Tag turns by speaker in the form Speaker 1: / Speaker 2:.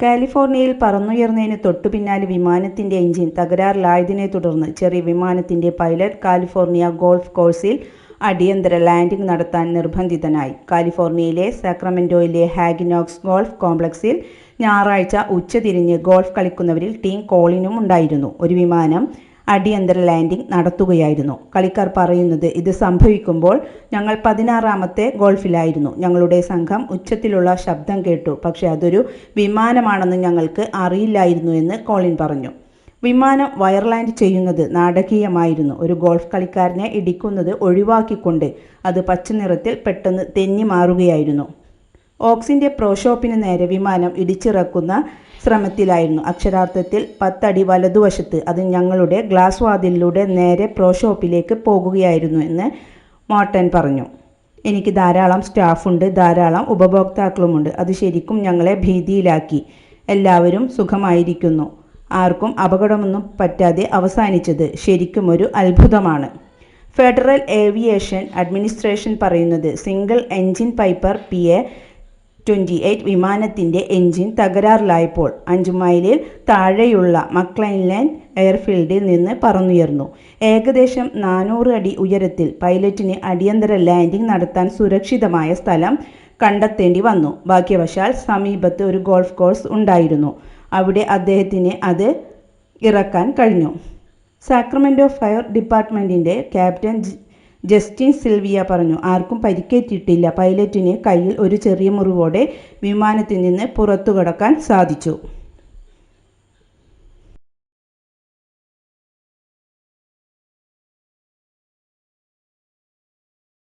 Speaker 1: കാലിഫോർണിയയിൽ പറന്നുയർന്നതിന് തൊട്ടു പിന്നാലെ വിമാനത്തിന്റെ എഞ്ചിൻ തകരാറിലായതിനെ തുടർന്ന് ചെറിയ വിമാനത്തിന്റെ പൈലറ്റ് കാലിഫോർണിയ ഗോൾഫ് കോഴ്സിൽ അടിയന്തര ലാൻഡിംഗ് നടത്താൻ നിർബന്ധിതനായി. കാലിഫോർണിയയിലെ സാക്രമെന്റോയിലെ ഹാഗിനോക്സ് ഗോൾഫ് കോംപ്ലക്സിൽ ഞായറാഴ്ച ഉച്ചതിരിഞ്ഞ് ഗോൾഫ് കളിക്കുന്നവരിൽ ടീം കോളിനും ഉണ്ടായിരുന്നു. ഒരു വിമാനം അടിയന്തര ലാൻഡിംഗ് നടത്തുകയായിരുന്നു. കളിക്കാർ പറയുന്നത് ഇത് സംഭവിക്കുമ്പോൾ ഞങ്ങൾ പതിനാറാമത്തെ ഗോൾഫിലായിരുന്നു. ഞങ്ങളുടെ സംഘം ഉച്ചത്തിലുള്ള ശബ്ദം കേട്ടു. പക്ഷേ അതൊരു വിമാനമാണെന്ന് ഞങ്ങൾക്ക് അറിയില്ലായിരുന്നു എന്ന് കോളിൻ പറഞ്ഞു. വിമാനം വയർലാൻഡ് ചെയ്യുന്നത് നാടകീയമായിരുന്നു. ഒരു ഗോൾഫ് കളിക്കാരനെ ഇടിക്കുന്നത് ഒഴിവാക്കിക്കൊണ്ട് അത് പച്ചനിറത്തിൽ പെട്ടെന്ന് തെന്നിമാറുകയായിരുന്നു. ഓക്സിന്റെ പ്രോ ഷോപ്പിന് നേരെ വിമാനം ഇടിച്ചിറക്കുന്ന ശ്രമത്തിലായിരുന്നു. അക്ഷരാർത്ഥത്തിൽ പത്തടി വലതുവശത്ത്. അത് ഞങ്ങളുടെ ഗ്ലാസ് വാതിലിലൂടെ നേരെ പ്രോഷോപ്പിലേക്ക് പോകുകയായിരുന്നു എന്ന് മോട്ടൻ പറഞ്ഞു. എനിക്ക് ധാരാളം സ്റ്റാഫുണ്ട്. ധാരാളം ഉപഭോക്താക്കളുമുണ്ട്. അത് ശരിക്കും ഞങ്ങളെ ഭീതിയിലാക്കി. എല്ലാവരും സുഖമായിരിക്കുന്നു. ആർക്കും അപകടമൊന്നും പറ്റാതെ അവസാനിച്ചത് ശരിക്കും ഒരു അത്ഭുതമാണ്. ഫെഡറൽ ഏവിയേഷൻ അഡ്മിനിസ്ട്രേഷൻ പറയുന്നത് single engine Piper P A twenty eight വിമാനത്തിന്റെ എഞ്ചിൻ തകരാറിലായപ്പോൾ അഞ്ച് മൈലിൽ താഴെയുള്ള മക്ലൈൻലാൻഡ് എയർഫീൽഡിൽ നിന്ന് പറന്നുയർന്നു. ഏകദേശം നാനൂറ് അടി ഉയരത്തിൽ പൈലറ്റിന് അടിയന്തര ലാൻഡിംഗ് നടത്താൻ സുരക്ഷിതമായ സ്ഥലം കണ്ടെത്തേണ്ടി വന്നു. ഭാഗ്യവശാൽ സമീപത്ത് ഒരു ഗോൾഫ് കോഴ്സ് ഉണ്ടായിരുന്നു. അവിടെ അദ്ദേഹത്തിന് അത് ഇറക്കാൻ കഴിഞ്ഞു. സാക്രമെന്റോ ഫയർ ഡിപ്പാർട്ട്മെന്റിന്റെ ക്യാപ്റ്റൻ ജസ്റ്റിൻ സിൽവിയ പറഞ്ഞു. ആർക്കും പരിക്കേറ്റിട്ടില്ല. പൈലറ്റിന് കയ്യിൽ ഒരു ചെറിയ മുറിവോടെ വിമാനത്തിൽ നിന്ന് പുറത്തുകടക്കാൻ സാധിച്ചു.